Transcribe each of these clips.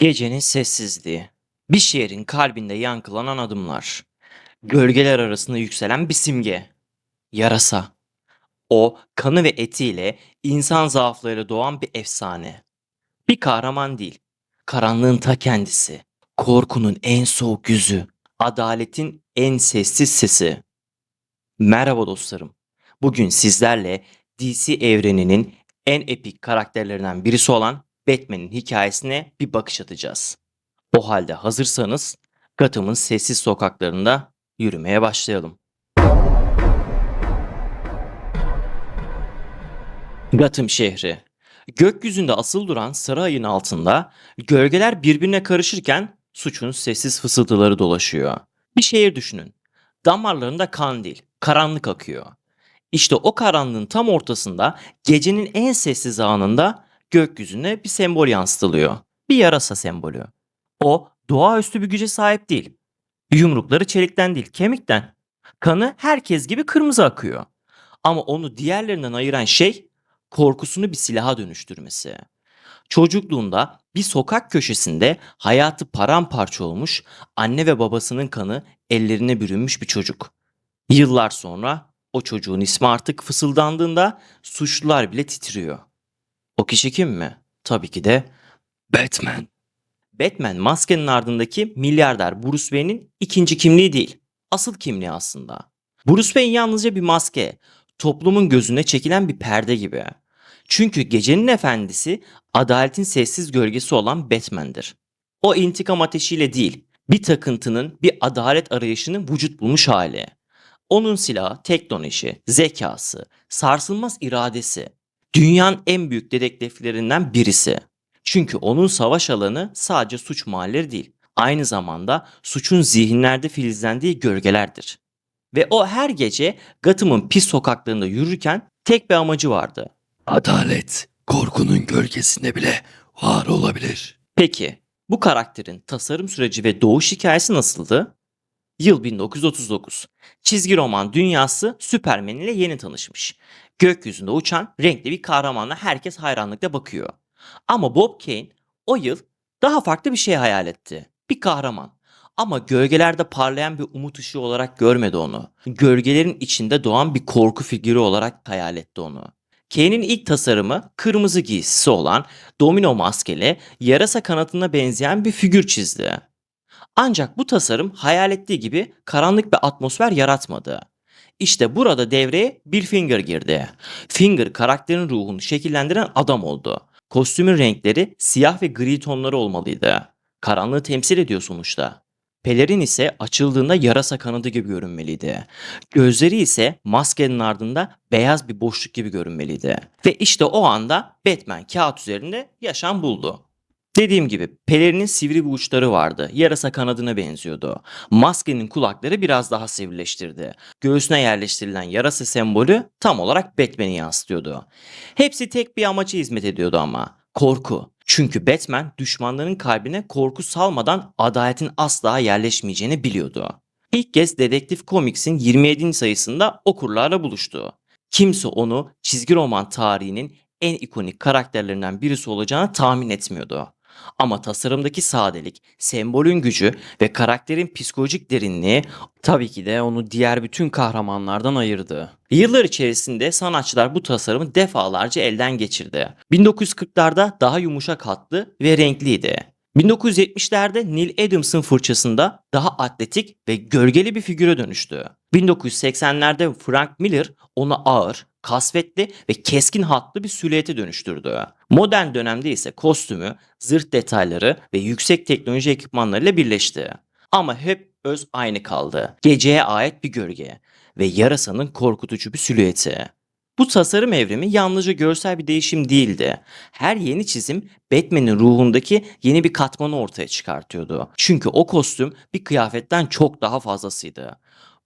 Gecenin sessizliği. Bir şehrin kalbinde yankılanan adımlar. Gölgeler arasında yükselen bir simge. Yarasa. O kanı ve etiyle insan zaafları doğan bir efsane. Bir kahraman değil. Karanlığın ta kendisi. Korkunun en soğuk yüzü. Adaletin en sessiz sesi. Merhaba dostlarım. Bugün sizlerle DC evreninin en epik karakterlerinden birisi olan Batman'in hikayesine bir bakış atacağız. O halde hazırsanız Gotham'ın sessiz sokaklarında yürümeye başlayalım. Gotham şehri. Gökyüzünde asıl duran sarı ayın altında gölgeler birbirine karışırken suçun sessiz fısıltıları dolaşıyor. Bir şehir düşünün. Damarlarında kan değil, karanlık akıyor. İşte o karanlığın tam ortasında gecenin en sessiz anında gökyüzüne bir sembol yansıtılıyor. Bir yarasa sembolü. O doğaüstü bir güce sahip değil. Yumrukları çelikten değil, kemikten. Kanı herkes gibi kırmızı akıyor. Ama onu diğerlerinden ayıran şey korkusunu bir silaha dönüştürmesi. Çocukluğunda bir sokak köşesinde hayatı paramparça olmuş, anne ve babasının kanı ellerine bürünmüş bir çocuk. Yıllar sonra o çocuğun ismi artık fısıldandığında suçlular bile titriyor. O kişi kim mi? Tabii ki de Batman. Batman maskenin ardındaki milyarder Bruce Wayne'in ikinci kimliği değil. Asıl kimliği aslında. Bruce Wayne yalnızca bir maske, toplumun gözüne çekilen bir perde gibi. Çünkü gecenin efendisi adaletin sessiz gölgesi olan Batman'dir. O intikam ateşiyle değil, bir takıntının, bir adalet arayışının vücut bulmuş hali. Onun silahı teknoloji, zekası, sarsılmaz iradesi. Dünyanın en büyük dedektiflerinden birisi. Çünkü onun savaş alanı sadece suç mahalleri değil. Aynı zamanda suçun zihinlerde filizlendiği gölgelerdir. Ve o her gece Gotham'ın pis sokaklarında yürürken tek bir amacı vardı. Adalet korkunun gölgesinde bile var olabilir. Peki bu karakterin tasarım süreci ve doğuş hikayesi nasıldı? Yıl 1939. Çizgi roman dünyası Superman ile yeni tanışmış. Gökyüzünde uçan renkli bir kahramanla herkes hayranlıkla bakıyor. Ama Bob Kane o yıl daha farklı bir şey hayal etti. Bir kahraman. Ama gölgelerde parlayan bir umut ışığı olarak görmedi onu. Gölgelerin içinde doğan bir korku figürü olarak hayal etti onu. Kane'in ilk tasarımı kırmızı giysisi olan domino maskeli, yarasa kanatına benzeyen bir figür çizdi. Ancak bu tasarım hayal ettiği gibi karanlık bir atmosfer yaratmadı. İşte burada devreye Bill Finger girdi. Finger karakterin ruhunu şekillendiren adam oldu. Kostümün renkleri siyah ve gri tonları olmalıydı. Karanlığı temsil ediyor sonuçta. Pelerin ise açıldığında yarasa kanadı gibi görünmeliydi. Gözleri ise maskenin ardında beyaz bir boşluk gibi görünmeliydi. Ve işte o anda Batman kağıt üzerinde yaşam buldu. Dediğim gibi pelerinin sivri bir uçları vardı. Yarasa kanadına benziyordu. Maskenin kulakları biraz daha sivrileştirdi. Göğsüne yerleştirilen yarasa sembolü tam olarak Batman'i yansıtıyordu. Hepsi tek bir amaca hizmet ediyordu ama. Korku. Çünkü Batman düşmanların kalbine korku salmadan adaletin asla yerleşmeyeceğini biliyordu. İlk kez Dedektif Comics'in 27. sayısında okurlarla buluştu. Kimse onu çizgi roman tarihinin en ikonik karakterlerinden birisi olacağını tahmin etmiyordu. Ama tasarımdaki sadelik, sembolün gücü ve karakterin psikolojik derinliği tabii ki de onu diğer bütün kahramanlardan ayırdı. Yıllar içerisinde sanatçılar bu tasarımı defalarca elden geçirdi. 1940'larda daha yumuşak hatlı ve renkliydi. 1970'lerde Neil Adams'ın fırçasında daha atletik ve gölgeli bir figüre dönüştü. 1980'lerde Frank Miller onu ağır, kasvetli ve keskin hatlı bir silüete dönüştürdü. Modern dönemde ise kostümü, zırh detayları ve yüksek teknoloji ekipmanlarıyla birleşti. Ama hep öz aynı kaldı. Geceye ait bir gölge ve yarasanın korkutucu bir silüeti. Bu tasarım evrimi yalnızca görsel bir değişim değildi. Her yeni çizim Batman'in ruhundaki yeni bir katmanı ortaya çıkartıyordu. Çünkü o kostüm bir kıyafetten çok daha fazlasıydı.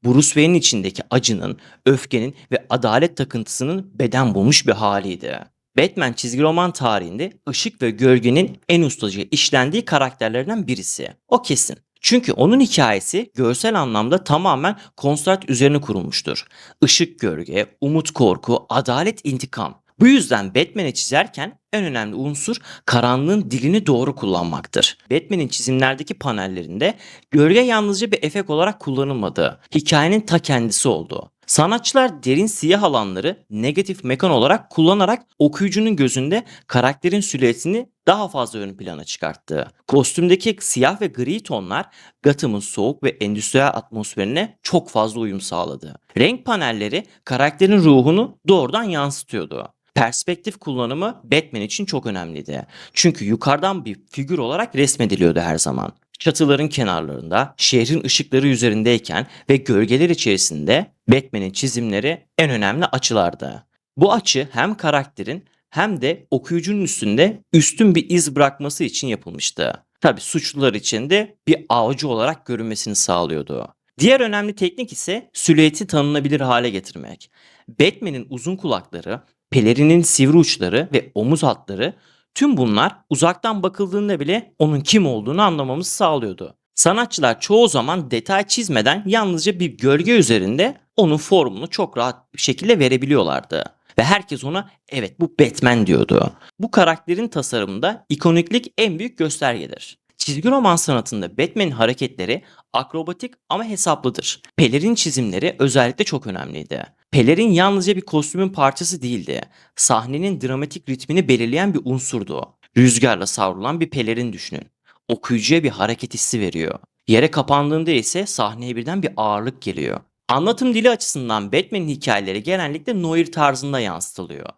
Bruce Wayne'in içindeki acının, öfkenin ve adalet takıntısının beden bulmuş bir haliydi. Batman çizgi roman tarihinde ışık ve gölgenin en ustaca işlendiği karakterlerden birisi. O kesin. Çünkü onun hikayesi görsel anlamda tamamen konstrat üzerine kurulmuştur. Işık gölge, umut korku, adalet intikam. Bu yüzden Batman'i çizerken en önemli unsur karanlığın dilini doğru kullanmaktır. Batman'in çizimlerdeki panellerinde gölge yalnızca bir efekt olarak kullanılmadı. Hikayenin ta kendisi oldu. Sanatçılar derin siyah alanları negatif mekan olarak kullanarak okuyucunun gözünde karakterin silüetini daha fazla ön plana çıkarttı. Kostümdeki siyah ve gri tonlar Gotham'ın soğuk ve endüstriyel atmosferine çok fazla uyum sağladı. Renk panelleri karakterin ruhunu doğrudan yansıtıyordu. Perspektif kullanımı Batman için çok önemliydi. Çünkü yukarıdan bir figür olarak resmediliyordu her zaman. Çatıların kenarlarında, şehrin ışıkları üzerindeyken ve gölgeler içerisinde Batman'in çizimleri en önemli açılardı. Bu açı hem karakterin hem de okuyucunun üstünde üstün bir iz bırakması için yapılmıştı. Tabi suçlular için de bir avcı olarak görünmesini sağlıyordu. Diğer önemli teknik ise silüeti tanınabilir hale getirmek. Batman'in uzun kulakları, pelerinin sivri uçları ve omuz hatları tüm bunlar uzaktan bakıldığında bile onun kim olduğunu anlamamızı sağlıyordu. Sanatçılar çoğu zaman detay çizmeden yalnızca bir gölge üzerinde onun formunu çok rahat bir şekilde verebiliyorlardı. Ve herkes ona evet bu Batman diyordu. Bu karakterin tasarımında ikoniklik en büyük göstergedir. Çizgi roman sanatında Batman'in hareketleri akrobatik ama hesaplıdır. Pelerin çizimleri özellikle çok önemliydi. Pelerin yalnızca bir kostümün parçası değildi. Sahnenin dramatik ritmini belirleyen bir unsurdu. Rüzgarla savrulan bir pelerin düşünün. Okuyucuya bir hareket hissi veriyor. Yere kapandığında ise sahneye birden bir ağırlık geliyor. Anlatım dili açısından Batman'in hikayeleri genellikle noir tarzında yansıtılıyor.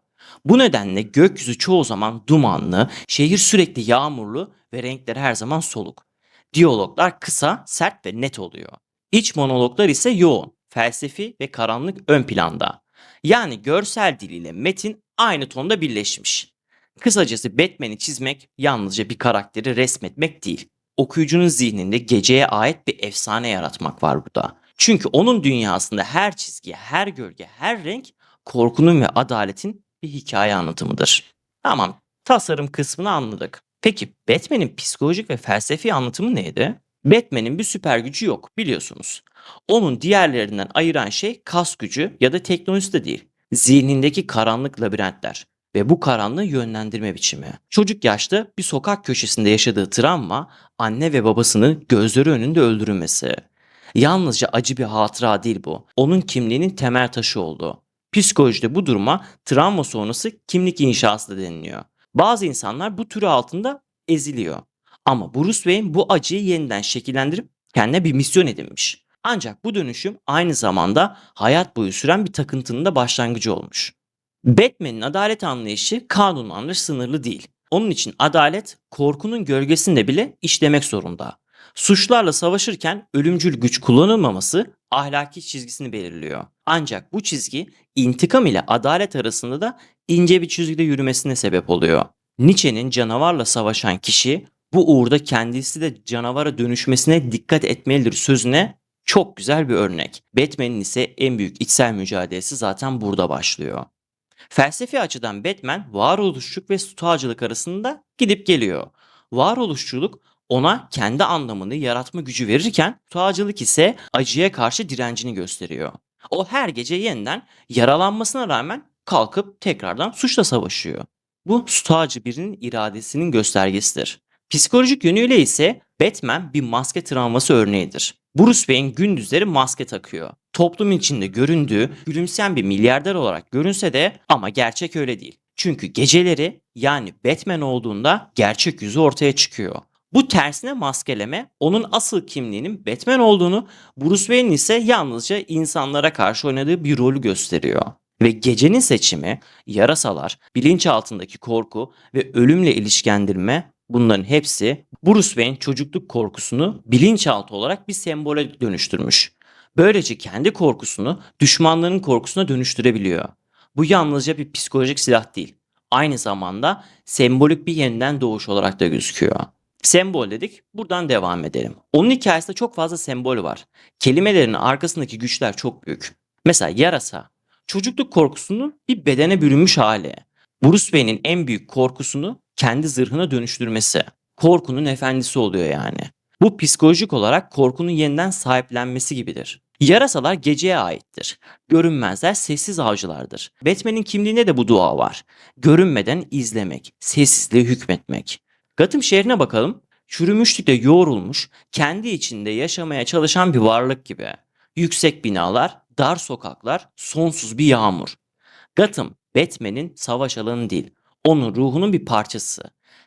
Bu nedenle gökyüzü çoğu zaman dumanlı, şehir sürekli yağmurlu ve renkleri her zaman soluk. Diyaloglar kısa, sert ve net oluyor. İç monologlar ise yoğun, felsefi ve karanlık ön planda. Yani görsel diliyle metin aynı tonda birleşmiş. Kısacası Batman'i çizmek yalnızca bir karakteri resmetmek değil. Okuyucunun zihninde geceye ait bir efsane yaratmak var burada. Çünkü onun dünyasında her çizgi, her gölge, her renk korkunun ve adaletin bir hikaye anlatımıdır. Tamam, tasarım kısmını anladık. Peki Batman'in psikolojik ve felsefi anlatımı neydi? Batman'in bir süper gücü yok biliyorsunuz. Onun diğerlerinden ayıran şey kas gücü ya da teknolojisi de değil. Zihnindeki karanlık labirentler ve bu karanlığı yönlendirme biçimi. Çocuk yaşta bir sokak köşesinde yaşadığı travma anne ve babasını gözleri önünde öldürülmesi. Yalnızca acı bir hatıra değil bu. Onun kimliğinin temel taşı oldu. Psikolojide bu duruma travma sonrası kimlik inşası da deniliyor. Bazı insanlar bu türü altında eziliyor. Ama Bruce Wayne bu acıyı yeniden şekillendirip kendine bir misyon edinmiş. Ancak bu dönüşüm aynı zamanda hayat boyu süren bir takıntının da başlangıcı olmuş. Batman'in adalet anlayışı kanunlarla sınırlı değil. Onun için adalet korkunun gölgesinde bile işlemek zorunda. Suçlarla savaşırken ölümcül güç kullanılmaması ahlaki çizgisini belirliyor. Ancak bu çizgi intikam ile adalet arasında da ince bir çizgide yürümesine sebep oluyor. Nietzsche'nin canavarla savaşan kişi bu uğurda kendisi de canavara dönüşmesine dikkat etmelidir sözüne çok güzel bir örnek. Batman'in ise en büyük içsel mücadelesi zaten burada başlıyor. Felsefi açıdan Batman varoluşçuluk ve stoğacılık arasında gidip geliyor. Varoluşçuluk ona kendi anlamını yaratma gücü verirken stoğacılık ise acıya karşı direncini gösteriyor. O her gece yeniden yaralanmasına rağmen kalkıp tekrardan suçla savaşıyor. Bu stoğacı birinin iradesinin göstergesidir. Psikolojik yönüyle ise Batman bir maske travması örneğidir. Bruce Wayne gündüzleri maske takıyor. Toplum içinde göründüğü gülümseyen bir milyarder olarak görünse de ama gerçek öyle değil. Çünkü geceleri yani Batman olduğunda gerçek yüzü ortaya çıkıyor. Bu tersine maskeleme onun asıl kimliğinin Batman olduğunu, Bruce Wayne'in ise yalnızca insanlara karşı oynadığı bir rolü gösteriyor. Ve gecenin seçimi, yarasalar, bilinçaltındaki korku ve ölümle ilişkilendirme bunların hepsi Bruce Wayne çocukluk korkusunu bilinçaltı olarak bir sembole dönüştürmüş. Böylece kendi korkusunu düşmanların korkusuna dönüştürebiliyor. Bu yalnızca bir psikolojik silah değil. Aynı zamanda sembolik bir yeniden doğuş olarak da gözüküyor. Sembol dedik, buradan devam edelim. Onun hikayesinde çok fazla sembol var. Kelimelerin arkasındaki güçler çok büyük. Mesela yarasa, çocukluk korkusunun bir bedene bürünmüş hali. Bruce Wayne'in en büyük korkusunu kendi zırhına dönüştürmesi. Korkunun efendisi oluyor yani. Bu psikolojik olarak korkunun yeniden sahiplenmesi gibidir. Yarasalar geceye aittir. Görünmezler sessiz avcılardır. Batman'in kimliğinde de bu dua var. Görünmeden izlemek, sessizliğe hükmetmek. Gotham şehrine bakalım. Çürümüşlükte yoğrulmuş, kendi içinde yaşamaya çalışan bir varlık gibi. Yüksek binalar, dar sokaklar, sonsuz bir yağmur. Gotham, Batman'in savaş alanı değil, onun ruhunun bir parçası.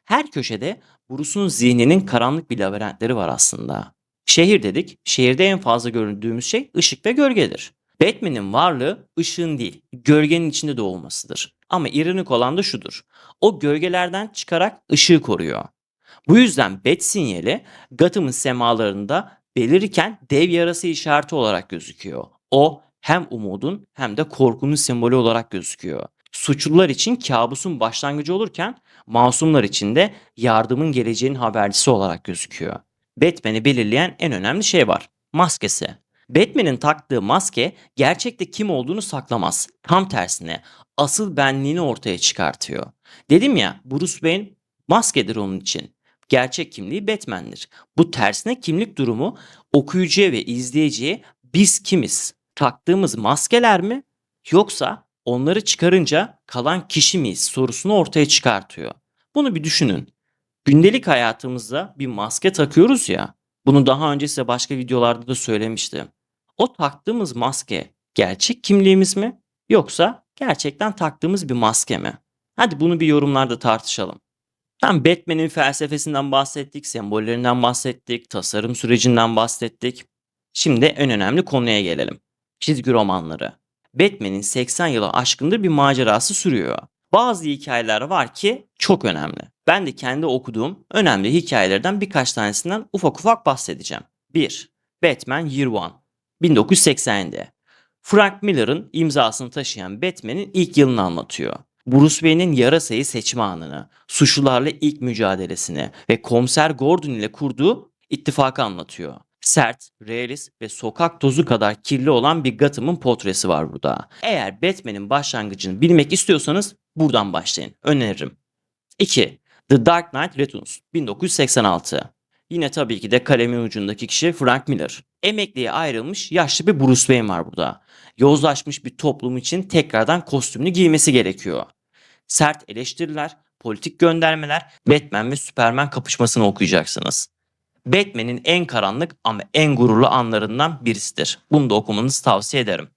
Her köşede Bruce'un zihninin karanlık bir labirentleri var aslında. Şehir dedik, şehirde en fazla göründüğümüz şey ışık ve gölgedir. Batman'in varlığı ışığın değil, gölgenin içinde de olmasıdır. Ama ironik olan da şudur. O gölgelerden çıkarak ışığı koruyor. Bu yüzden Bat sinyali Gotham'ın semalarında belirirken dev yarası işareti olarak gözüküyor. O hem umudun hem de korkunun sembolü olarak gözüküyor. Suçlular için kabusun başlangıcı olurken masumlar için de yardımın geleceğinin habercisi olarak gözüküyor. Batman'i belirleyen en önemli şey var. Maskesi. Batman'in taktığı maske gerçekte kim olduğunu saklamaz. Tam tersine asıl benliğini ortaya çıkartıyor. Dedim ya Bruce Wayne maskedir onun için. Gerçek kimliği Batman'dir. Bu tersine kimlik durumu okuyucuya ve izleyiciye biz kimiz? Taktığımız maskeler mi? Yoksa onları çıkarınca kalan kişi miyiz sorusunu ortaya çıkartıyor. Bunu bir düşünün. Gündelik hayatımızda bir maske takıyoruz ya. Bunu daha önce size başka videolarda da söylemiştim. O taktığımız maske gerçek kimliğimiz mi? Yoksa gerçekten taktığımız bir maske mi? Hadi bunu bir yorumlarda tartışalım. Tam Batman'in felsefesinden bahsettik, sembollerinden bahsettik, tasarım sürecinden bahsettik. Şimdi en önemli konuya gelelim. Çizgi romanları. Batman'in 80 yılı aşkındır bir macerası sürüyor. Bazı hikayeler var ki çok önemli. Ben de kendi okuduğum önemli hikayelerden birkaç tanesinden ufak ufak bahsedeceğim. 1. Batman Year One 1980'de. Frank Miller'ın imzasını taşıyan Batman'in ilk yılını anlatıyor. Bruce Wayne'in yarasayı seçme anını, suçlularla ilk mücadelesini ve komiser Gordon ile kurduğu ittifakı anlatıyor. Sert, realist ve sokak tozu kadar kirli olan bir Gotham'ın portresi var burada. Eğer Batman'in başlangıcını bilmek istiyorsanız buradan başlayın. Öneririm. 2. The Dark Knight Returns 1986. Yine tabii ki de kalemin ucundaki kişi Frank Miller. Emekliye ayrılmış yaşlı bir Bruce Wayne var burada. Yozlaşmış bir toplum için tekrardan kostümünü giymesi gerekiyor. Sert eleştiriler, politik göndermeler, Batman ve Superman kapışmasını okuyacaksınız. Batman'in en karanlık ama en gururlu anlarından birisidir. Bunu da okumanızı tavsiye ederim.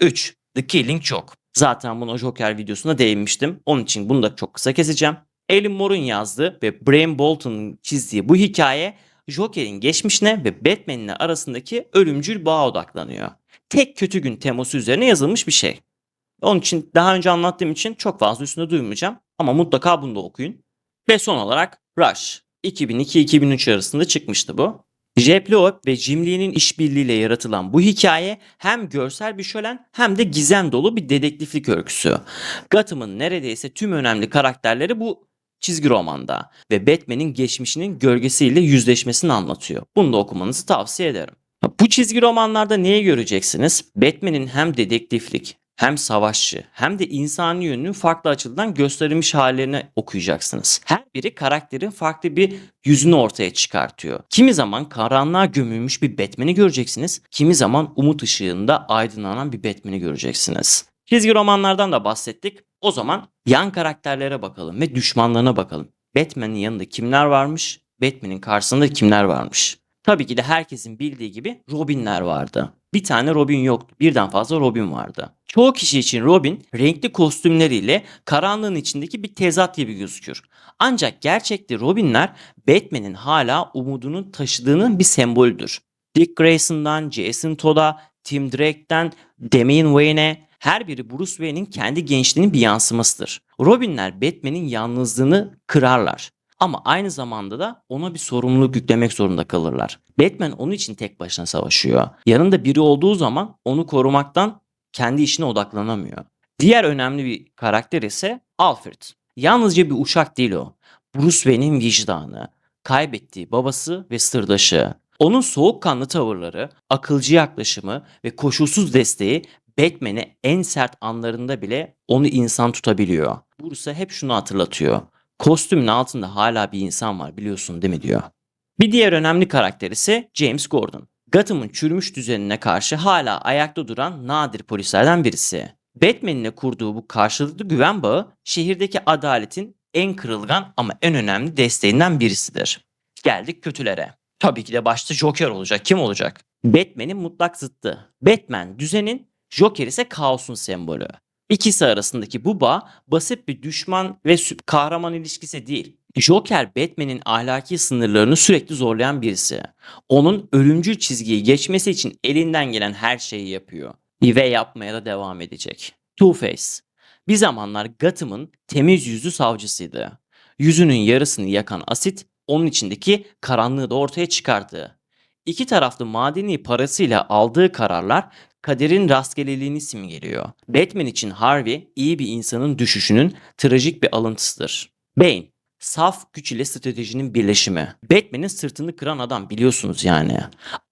3. The Killing Joke. Zaten buna Joker videosunda değinmiştim. Onun için bunu da çok kısa keseceğim. Alan Moore'un yazdığı ve Brian Bolton'un çizdiği bu hikaye Joker'in geçmişine ve Batman'in arasındaki ölümcül bağa odaklanıyor. Tek kötü gün teması üzerine yazılmış bir şey. Onun için daha önce anlattığım için çok fazla üstünde duymayacağım ama mutlaka bunu da okuyun. Ve son olarak Rush. 2002-2003 arasında çıkmıştı bu. Jeb Loeb ve Jim Lee'nin işbirliğiyle yaratılan bu hikaye hem görsel bir şölen hem de gizem dolu bir dedektiflik öyküsü. Gotham'ın neredeyse tüm önemli karakterleri bu çizgi romanda ve Batman'in geçmişinin gölgesiyle yüzleşmesini anlatıyor. Bunu da okumanızı tavsiye ederim. Bu çizgi romanlarda neyi göreceksiniz? Batman'in hem dedektiflik hem savaşçı hem de insani yönünün farklı açıdan gösterilmiş hallerini okuyacaksınız. Her biri karakterin farklı bir yüzünü ortaya çıkartıyor. Kimi zaman karanlığa gömülmüş bir Batman'i göreceksiniz. Kimi zaman umut ışığında aydınlanan bir Batman'i göreceksiniz. Çizgi romanlardan da bahsettik. O zaman yan karakterlere bakalım ve düşmanlarına bakalım. Batman'in yanında kimler varmış? Batman'in karşısında kimler varmış? Tabii ki de herkesin bildiği gibi Robin'ler vardı. Bir tane Robin yoktu. Birden fazla Robin vardı. Çoğu kişi için Robin renkli kostümleriyle karanlığın içindeki bir tezat gibi gözükür. Ancak gerçekte Robin'ler Batman'in hala umudunu taşıdığının bir sembolüdür. Dick Grayson'dan Jason Todd'a, Tim Drake'den Damian Wayne'e her biri Bruce Wayne'in kendi gençliğinin bir yansımasıdır. Robin'ler Batman'in yalnızlığını kırarlar. Ama aynı zamanda da ona bir sorumluluk yüklemek zorunda kalırlar. Batman onun için tek başına savaşıyor. Yanında biri olduğu zaman onu korumaktan kendi işine odaklanamıyor. Diğer önemli bir karakter ise Alfred. Yalnızca bir uşak değil o. Bruce Wayne'in vicdanı, kaybettiği babası ve sırdaşı. Onun soğukkanlı tavırları, akılcı yaklaşımı ve koşulsuz desteği Batman'i en sert anlarında bile onu insan tutabiliyor. Bruce'a hep şunu hatırlatıyor. Kostümün altında hala bir insan var biliyorsun değil mi diyor. Bir diğer önemli karakter ise James Gordon. Gotham'ın çürümüş düzenine karşı hala ayakta duran nadir polislerden birisi. Batman'in ile kurduğu bu karşılıklı güven bağı şehirdeki adaletin en kırılgan ama en önemli desteğinden birisidir. Geldik kötülere. Tabii ki de başta Joker olacak. Kim olacak? Batman'in mutlak zıttı. Batman düzenin, Joker ise kaosun sembolü. İkisi arasındaki bu bağ basit bir düşman ve kahraman ilişkisi değil. Joker Batman'in ahlaki sınırlarını sürekli zorlayan birisi. Onun ölümcül çizgiyi geçmesi için elinden gelen her şeyi yapıyor. Ve yapmaya da devam edecek. Two-Face. Bir zamanlar Gotham'ın temiz yüzlü savcısıydı. Yüzünün yarısını yakan asit onun içindeki karanlığı da ortaya çıkardı. İki taraflı madeni parasıyla aldığı kararlar kaderin rastgeleliğini simgeliyor. Batman için Harvey iyi bir insanın düşüşünün trajik bir alıntısıdır. Bane, saf güç ile stratejinin birleşimi. Batman'in sırtını kıran adam biliyorsunuz yani.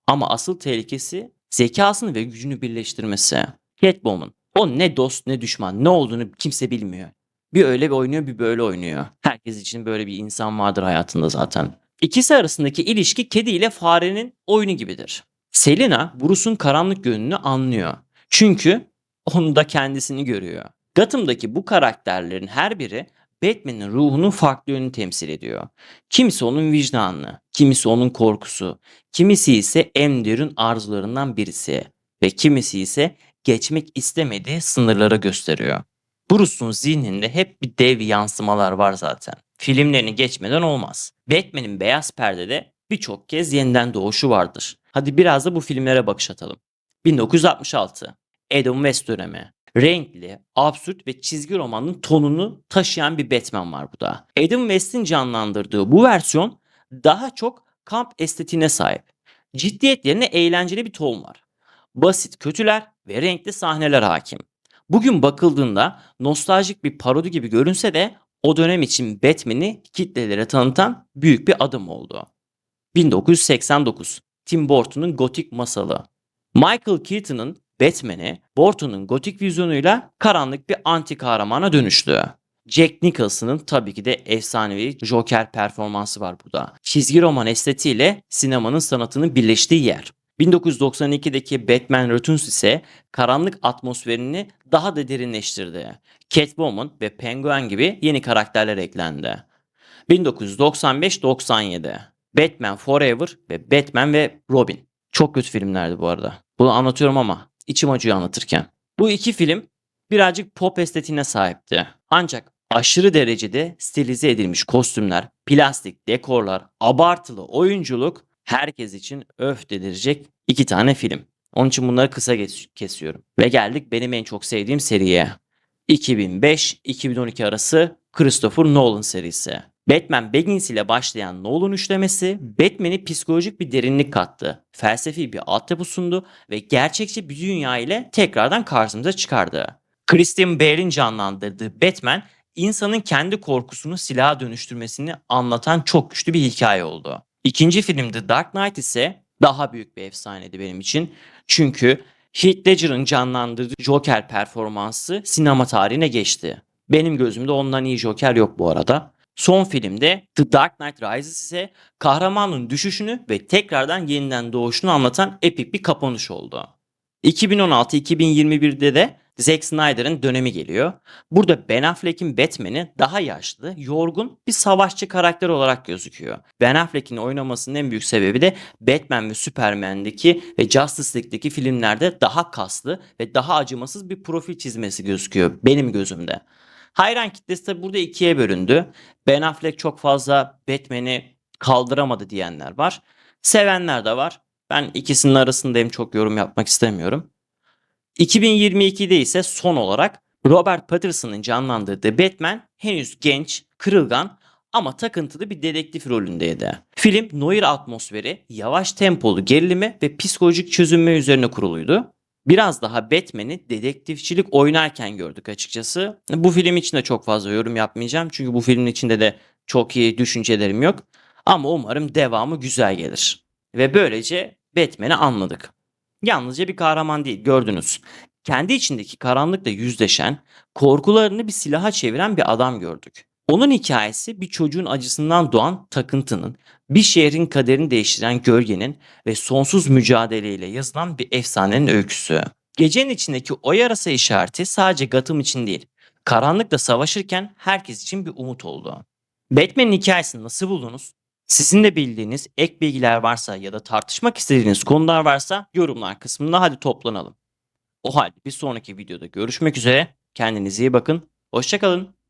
Ama asıl tehlikesi zekasını ve gücünü birleştirmesi. Catwoman, o ne dost ne düşman ne olduğunu kimse bilmiyor. Bir öyle bir oynuyor bir böyle oynuyor. Herkes için böyle bir insan vardır hayatında zaten. İkisi arasındaki ilişki kedi ile farenin oyunu gibidir. Selina Bruce'un karanlık yönünü anlıyor. Çünkü onu da kendisini görüyor. Gotham'daki bu karakterlerin her biri Batman'in ruhunun farklı yönünü temsil ediyor. Kimisi onun vicdanını, kimisi onun korkusu, kimisi ise en arzularından birisi ve kimisi ise geçmek istemediği sınırlara gösteriyor. Bruce'un zihninde hep bir dev yansımalar var zaten. Filmlerini geçmeden olmaz. Batman'in beyaz perdede birçok kez yeniden doğuşu vardır. Hadi biraz da bu filmlere bakış atalım. 1966 Adam West dönemi. Renkli, absürt ve çizgi romanın tonunu taşıyan bir Batman var bu da. Adam West'in canlandırdığı bu versiyon daha çok kamp estetiğine sahip. Ciddiyet yerine eğlenceli bir ton var. Basit kötüler ve renkli sahneler hakim. Bugün bakıldığında nostaljik bir parodi gibi görünse de o dönem için Batman'i kitlelere tanıtan büyük bir adım oldu. 1989 Tim Burton'un gotik masalı. Michael Keaton'ın Batman'i Burton'un gotik vizyonuyla karanlık bir anti kahramana dönüştü. Jack Nicholson'ın tabii ki de efsanevi Joker performansı var burada. Çizgi roman estetiğiyle sinemanın sanatının birleştiği yer. 1992'deki Batman Returns ise karanlık atmosferini daha da derinleştirdi. Catwoman ve Penguin gibi yeni karakterler eklendi. 1995-97 Batman Forever ve Batman ve Robin. Çok kötü filmlerdi bu arada. Bunu anlatıyorum ama içim acıyor anlatırken. Bu iki film birazcık pop estetiğine sahipti. Ancak aşırı derecede stilize edilmiş kostümler, plastik dekorlar, abartılı oyunculuk herkes için öf dedirecek iki tane film. Onun için bunları kısa kes- kesiyorum. Ve geldik benim en çok sevdiğim seriye. 2005-2012 arası Christopher Nolan serisi. Batman Begins ile başlayan Nolan üçlemesi Batman'e psikolojik bir derinlik kattı. Felsefi bir altyapı sundu ve gerçekçi bir dünya ile tekrardan karşımıza çıkardı. Christian Bale'in canlandırdığı Batman insanın kendi korkusunu silaha dönüştürmesini anlatan çok güçlü bir hikaye oldu. İkinci film The Dark Knight ise daha büyük bir efsaneydi benim için. Çünkü Heath Ledger'ın canlandırdığı Joker performansı sinema tarihine geçti. Benim gözümde ondan iyi Joker yok bu arada. Son filmde The Dark Knight Rises ise kahramanın düşüşünü ve tekrardan yeniden doğuşunu anlatan epik bir kapanış oldu. 2016-2021'de de Zack Snyder'ın dönemi geliyor. Burada Ben Affleck'in Batman'i daha yaşlı, yorgun bir savaşçı karakter olarak gözüküyor. Ben Affleck'in oynamasının en büyük sebebi de Batman ve Superman'deki ve Justice League'deki filmlerde daha kaslı ve daha acımasız bir profil çizmesi gözüküyor benim gözümde. Hayran kitlesi de burada ikiye bölündü. Ben Affleck çok fazla Batman'i kaldıramadı diyenler var. Sevenler de var. Ben ikisinin arasındayım çok yorum yapmak istemiyorum. 2022'de ise son olarak Robert Pattinson'ın canlandırdığı Batman henüz genç, kırılgan ama takıntılı bir dedektif rolündeydi. Film noir atmosferi, yavaş tempolu gerilimi ve psikolojik çözünme üzerine kuruluydu. Biraz daha Batman'i dedektifçilik oynarken gördük açıkçası. Bu film için de çok fazla yorum yapmayacağım. Çünkü bu filmin içinde de çok iyi düşüncelerim yok. Ama umarım devamı güzel gelir. Ve böylece Batman'i anladık. Yalnızca bir kahraman değil gördünüz. Kendi içindeki karanlıkla yüzleşen, korkularını bir silaha çeviren bir adam gördük. Onun hikayesi bir çocuğun acısından doğan takıntının, bir şehrin kaderini değiştiren gölgenin ve sonsuz mücadeleyle yazılan bir efsanenin öyküsü. Gecenin içindeki o yarasa işareti sadece Gotham için değil, karanlıkla savaşırken herkes için bir umut oldu. Batman'in hikayesini nasıl buldunuz? Sizin de bildiğiniz ek bilgiler varsa ya da tartışmak istediğiniz konular varsa yorumlar kısmında hadi toplanalım. O halde bir sonraki videoda görüşmek üzere. Kendinize iyi bakın. Hoşçakalın.